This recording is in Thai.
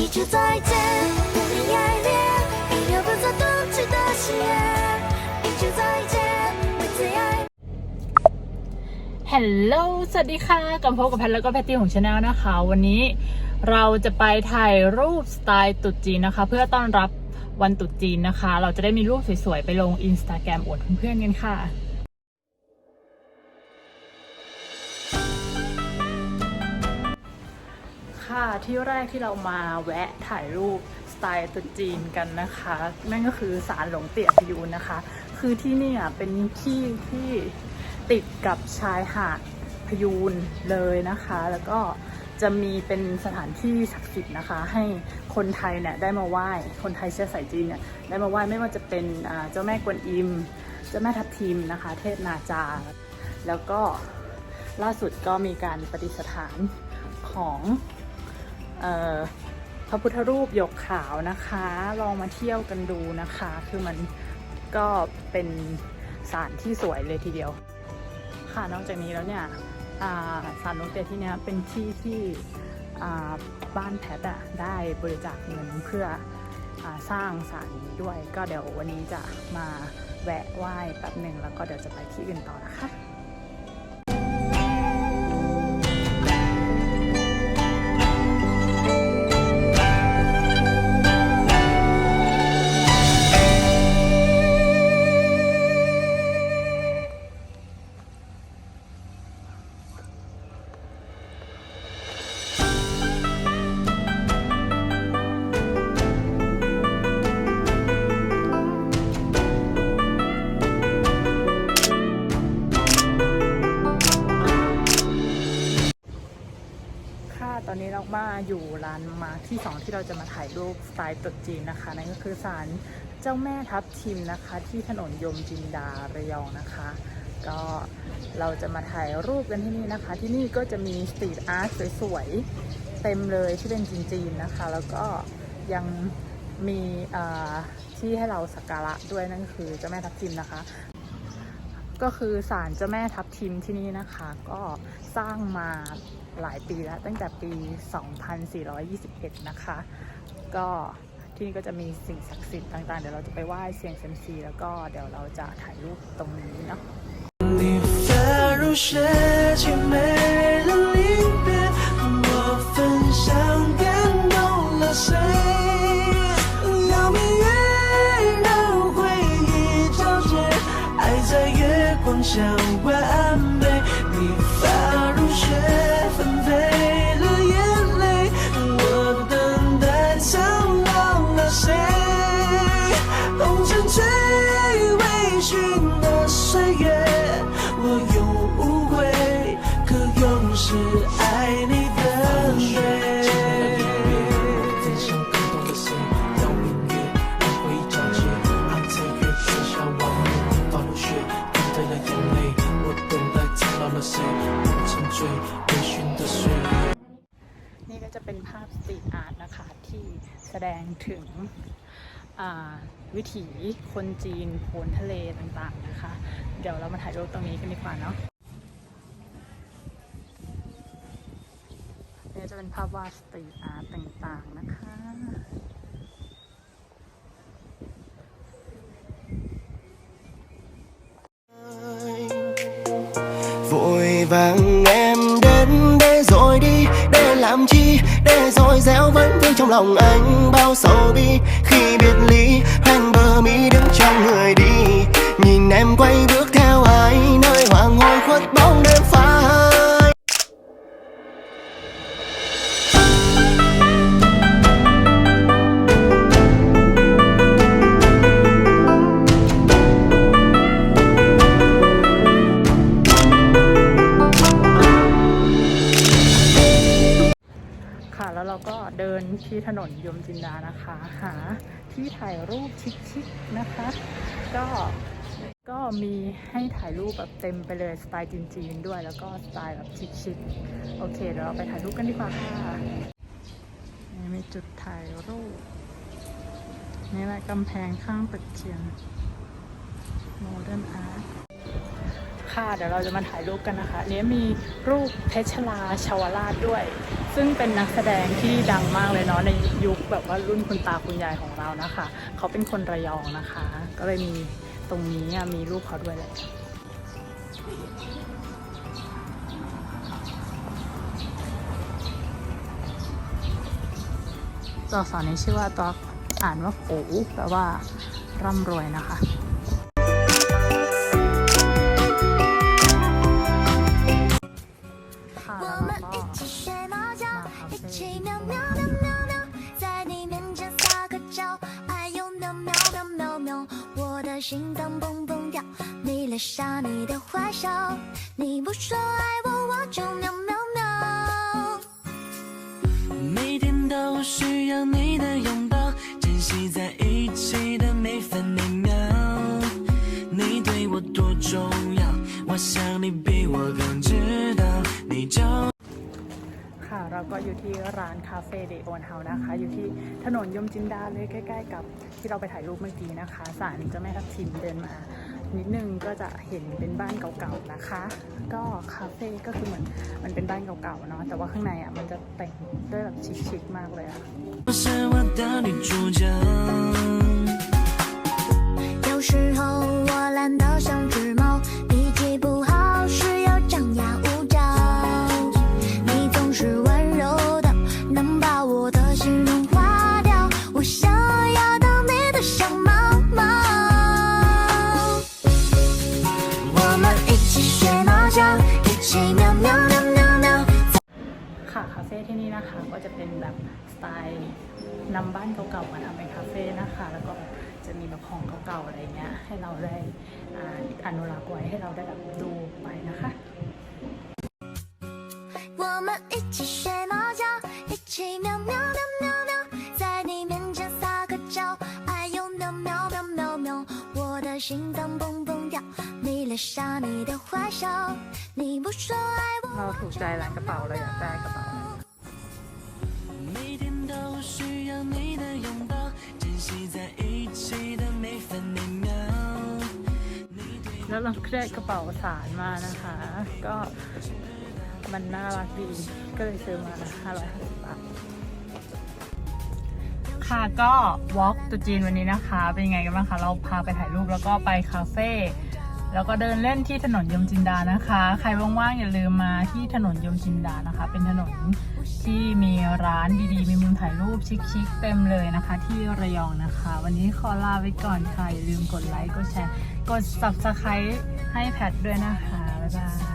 一句再见，不必爱恋，一秒不再动情的誓言。一句再见，每次爱。 ฮัลโหล สวัสดีค่ะกับพบกับแพทแล้วก็แพตตี้ของชาแนลนะคะ วันนี้เราจะไปถ่ายรูปสไตล์ตรุษจีนนะคะ เพื่อต้อนรับวันตรุษจีนนะคะ เราจะได้มีรูปสวยๆ ไปลงอินสตาแกรมอวดเพื่อนๆกันค่ะ ค่ะ ที่แรกที่เรามาแวะถ่ายรูปสไตล์ตุจีนกันนะคะ นั่นก็คือศาลหลวงเตี่ยพยูนนะคะ คือที่นี่เป็นที่ที่ติดกับชายหาดพยูนเลยนะคะ แล้วก็จะมีเป็นสถานที่ศักดิ์สิทธิ์นะคะ ให้คนไทยเนี่ยได้มาไหว้ คนไทยเชื้อสายจีนเนี่ยได้มาไหว้ไม่ว่าจะเป็นเจ้าแม่กวนอิม เจ้าแม่ทับทิมนะคะ เทพนาจา แล้วก็ล่าสุดก็มีการประดิษฐานของ พระพุทธรูปหยกขาวนะคะ ลองมาเที่ยวกันดูนะคะ คือมันก็เป็นสถานที่สวยเลยทีเดียว ค่ะนอกจากนี้แล้วเนี่ยอ่าศาลหลวงเตที่เนี้ยเป็นที่ที่บ้านแพทอะได้บริจาคเงินเพื่ออสร้างศาลนี้ด้วย ก็เดี๋ยววันนี้จะมาแวะไหว้แป๊บหนึ่งแล้วก็เดี๋ยวจะไปที่อื่นต่อนะคะ ตอนนี้เรามาอยู่ร้านมาที่2ที่เราจะมาถ่ายรูปสไตล์ตรุษจีนนะคะนั่นก็คือศาลเจ้าแม่ทับทิมนะคะ ที่ถนนยมจินดาระยองนะคะ ก็เราจะมาถ่ายรูปกันที่นี่นะคะ ที่นี่ก็จะมีสตรีทอาร์ตสวยๆเต็มเลยที่เป็นจีนๆนะคะ แล้วก็ยังมีที่ให้เราสักการะด้วยนั่นก็คือเจ้าแม่ทับทิมนะคะ ก็คือศาลเจ้าแม่ทับทิมที่นี่นะคะ ก็สร้างมาหลายปีแล้วตั้งแต่ปี 2421 นะคะ ก็ที่นี่ก็จะมีสิ่งศักดิ์สิทธิ์ต่างๆ เดี๋ยวเราจะไปไหว้เซียงเซยมซีแล้วก็เดี๋ยวเราจะถ่ายรูปตรงนี้เนาะ 微醺的岁月。 นี่ก็จะเป็นภาพสตรีทอาร์ตนะคะ ที่แสดงถึงอ่าวิถีคนจีนโพนทะเลต่างๆนะคะ เดี๋ยวเรามาถ่ายรูปตรงนี้กันดีกว่าเนาะ นี่จะเป็นภาพวาดสตรีทอาร์ตต่างๆนะคะ vội vàng em đến để rồi đi để làm chi để rồi gieo vẫn vương trong lòng anh bao sầu bi khi biệt ly hoang bờ mi đứng trong người đi nhìn em quay bước theo ai แล้วเราก็เดินที่ถนนยมจินดานะคะ หาที่ถ่ายรูปชิคๆนะคะ ก็ก็มีให้ถ่ายรูปแบบเต็มไปเลยสไตล์จีนๆด้วย แล้วก็สไตล์แบบชิคๆโอเคเดี๋ยวเราไปถ่ายรูปกันดีกว่าค่ะนี่มีจุดถ่ายรูปนี่แหละกำแพงข้างตึกเทียนโมเดิร์นอาร์ตค่ะเดี๋ยวเราจะมาถ่ายรูปกันนะคะอันนี้มีรูปเพชรลาชาวราชด้วย ซึ่งเป็นนักแสดงที่ดังมากเลยเนาะในยุคแบบว่ารุ่นคุณตาคุณยายของเรานะคะ เขาเป็นคนระยองนะคะ ก็เลยมีตรงนี้มีรูปเขาด้วยแหละตัวอักษรนี้ชื่อว่าตัวอ่านว่าฝูแปลว่าร่ำรวยนะคะค่ะแล้วก็ 一起睡猫觉，一起喵喵喵喵喵，在你面前撒个娇，哎呦喵喵喵喵喵，我的心脏蹦蹦跳，你来杀你的坏笑，你不说爱我，我就喵喵。 ค่ะเราก็อยู่ที่ร้านคาเฟ่เดโอนเฮานะคะ อยู่ที่ถนนยมจินดาเลยใกล้ ๆ กับที่เราไปถ่ายรูปเมื่อกี้นะคะศาลเจ้าแม่ทับทิมเดินมา นิดนึงก็จะเห็นเป็นบ้านเก่าๆนะคะ ก็คาเฟ่ก็คือเหมือนมันเป็นบ้านเก่าๆเนาะแต่ว่าข้างในอ่ะมันจะแต่งด้วยแบบชิคๆมากเลยอะ 我是我的女主角。有时候我懒得像只 เฟ่ที่นี่นะคะก็จะเป็นแบบสไตล์นำบ้านเก่าๆมาทำเป็นคาเฟ่นะคะ แล้วก็แบบจะมีแบบของเก่าๆอะไรเงี้ยให้เราได้อ่าอนุรักษ์ไว้ให้เราได้แบบดูไปนะคะ 我们一起睡猫觉，一起喵喵喵喵喵，在你面前撒个娇，哎呦喵喵喵喵喵，我的心脏蹦蹦跳，你来杀你的坏笑，你不说爱我。 เราถูกใจร้านกระเป๋าเราอยากได้กระเป๋า แล้วเราก็ได้กระเป๋าสารมานะคะ ก็มันน่ารักดีก็เลยซื้อมา550บาทค่ะก็วอล์กตุจีนวันนี้นะคะ เป็นยังไงกันบ้างคะ เราพาไปถ่ายรูปแล้วก็ไปคาเฟ่ แล้วก็เดินเล่นที่ถนนยมจินดานะคะ ใครว่างๆอย่าลืมมาที่ถนนยมจินดานะคะ เป็นถนนที่มีร้านดีๆ มีมุมถ่ายรูปชิคๆเต็มเลยนะคะ ที่ระยองนะคะ วันนี้ขอลาไปก่อนค่ะอย่าลืมกดไลค์กดแชร์ กด subscribe ให้แพทด้วยนะคะบ๊ายบาย